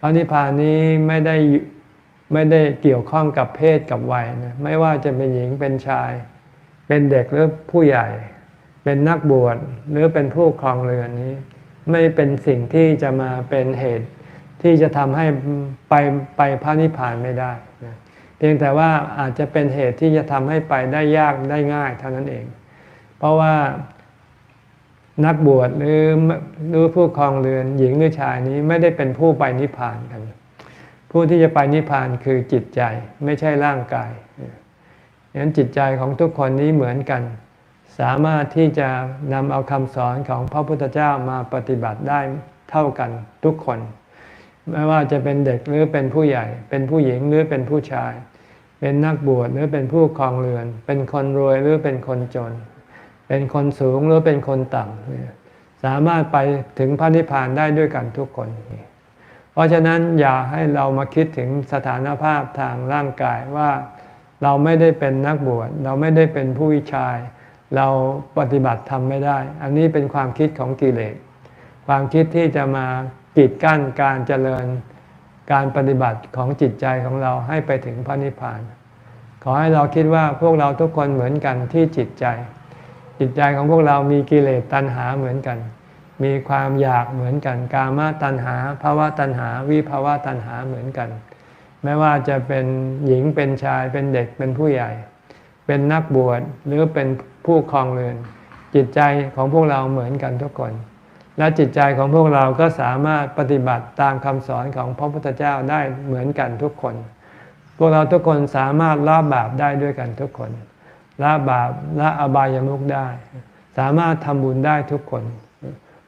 พระนิพพานนี้ไม่ได้ไม่ได้เกี่ยวข้องกับเพศกับวัยนะไม่ว่าจะเป็นหญิงเป็นชาย เป็นเด็กหรือผู้ใหญ่ เป็นนักบวชหรือเป็นผู้ครองเรือนนี้ ไม่เป็นสิ่งที่จะมาเป็นเหตุ ที่จะทำให้ไปไปพระนิพพานไม่ได้นะเพียงแต่ว่าอาจจะเป็นเหตุที่จะทำให้ไปได้ยากได้ง่ายเท่านั้นเอง เพราะว่า นักบวชหรือหรือผู้ครองเรือนหญิงหรือชายนี้ไม่ได้เป็นผู้ไปนิพพานกัน ผู้ที่จะไปนิพพานคือจิตใจไม่ใช่ร่างกายฉะนั้นจิตใจของทุกคนนี้เหมือนกัน สามารถที่จะนำเอาคำสอนของพระพุทธเจ้ามาปฏิบัติได้เท่ากันทุกคน ไม่ว่าจะเป็นเด็กหรือเป็นผู้ใหญ่ เป็นผู้หญิงหรือเป็นผู้ชาย เป็นนักบวชหรือเป็นผู้ครองเรือน เป็นคนรวยหรือเป็นคนจน เป็นคนสูงหรือเป็นคนต่ำสามารถไปถึงพระนิพพานได้ด้วยกันทุกคน เพราะฉะนั้นอย่าให้เรามาคิดถึงสถานภาพทางร่างกายว่าเราไม่ได้เป็นนักบวชเราไม่ได้เป็นผู้วิชาย เราปฏิบัติทำไม่ได้ อันนี้เป็นความคิดของกิเลสความคิดที่จะมากีดกั้นการเจริญการปฏิบัติของจิตใจของเราให้ไปถึงพระนิพพาน ขอให้เราคิดว่าพวกเราทุกคนเหมือนกันที่จิตใจ จิตใจของพวกเรามีกิเลสตัณหาเหมือนกัน มีความอยากเหมือนกัน กามาตัณหาภาวะตัณหา วิภาวะตัณหาเหมือนกัน ไม่ว่าจะเป็นหญิงเป็นชายเป็นเด็กเป็นผู้ใหญ่ เป็นนักบวชหรือเป็นผู้ครองเรือน จิตใจของพวกเราเหมือนกันทุกคน และจิตใจของพวกเราก็สามารถปฏิบัติตามคำสอนของพระพุทธเจ้าได้เหมือนกันทุกคน พวกเราทุกคนสามารถละบาปได้ด้วยกันทุกคน ละบาปละอบายามุขได้ สามารถทำบุญได้ทุกคน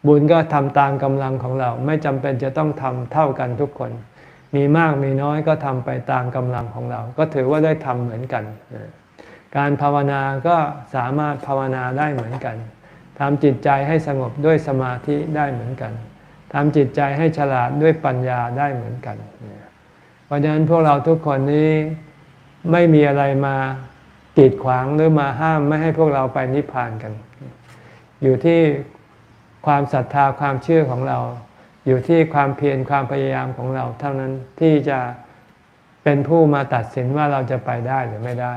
บุญก็ทำตามกำลังของเรา ไม่จำเป็นจะต้องทำเท่ากันทุกคน มีมากมีน้อยก็ทำไปตามกำลังของเรา ก็ถือว่าได้ทำเหมือนกัน การภาวนาก็สามารถภาวนาได้เหมือนกันทำจิตใจให้สงบด้วยสมาธิได้เหมือนกันทำจิตใจให้ฉลาดด้วยปัญญาได้เหมือนกัน เพราะฉะนั้นพวกเราทุกคนนี้ไม่มีอะไรมา กีดขวางหรือมาห้ามไม่ให้พวกเราไปนิพพานกัน อยู่ที่ความศรัทธาความเชื่อของเรา อยู่ที่ความเพียรความพยายามของเรา เท่านั้นที่จะเป็นผู้มาตัดสินว่าเราจะไปได้หรือไม่ได้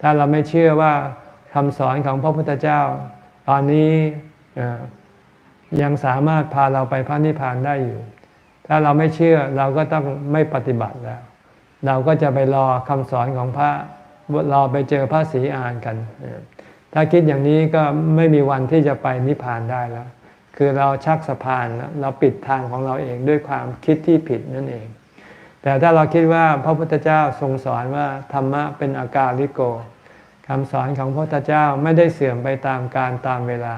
ถ้าเราไม่เชื่อว่าคำสอนของพระพุทธเจ้า ตอนนี้ยังสามารถพาเราไปพระนิพพานได้อยู่ ถ้าเราไม่เชื่อเราก็ต้องไม่ปฏิบัติแล้ว เราก็จะไปรอคำสอนของพระ รอไปเจอพระศรีอานกัน ถ้าคิดอย่างนี้ก็ไม่มีวันที่จะไปนิพพานได้แล้ว คือเราชักสะพานแล้วเราปิดทางของเราเองด้วยความคิดที่ผิดนั่นเอง แต่ถ้าเราคิดว่าพระพุทธเจ้าทรงสอนว่าธรรมะเป็นอาการลิโกคำสอนของพระพุทธเจ้าไม่ได้เสื่อมไปตามการตามเวลา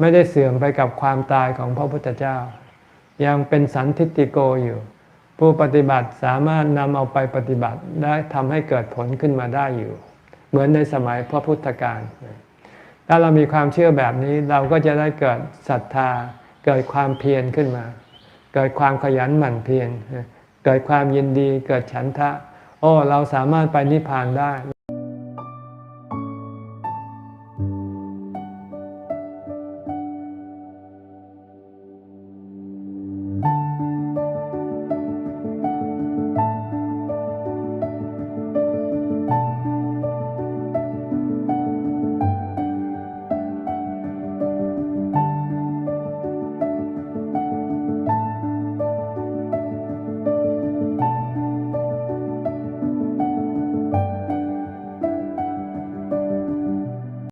ไม่ได้เสื่อมไปกับความตายของพระพุทธเจ้า ยังเป็นสันทิติโกอยู่ ผู้ปฏิบัติสามารถนำเอาไปปฏิบัติได้ทำให้เกิดผลขึ้นมาได้อยู่ เหมือนในสมัยพระพุทธการ ถ้าเรามีความเชื่อแบบนี้เราก็จะได้เกิดศรัทธา เกิดความเพียรขึ้นมา เกิดความขยันหมั่นเพียรเกิดความยินดี เกิดฉันทะ โอ้ เราสามารถไปนิพพานได้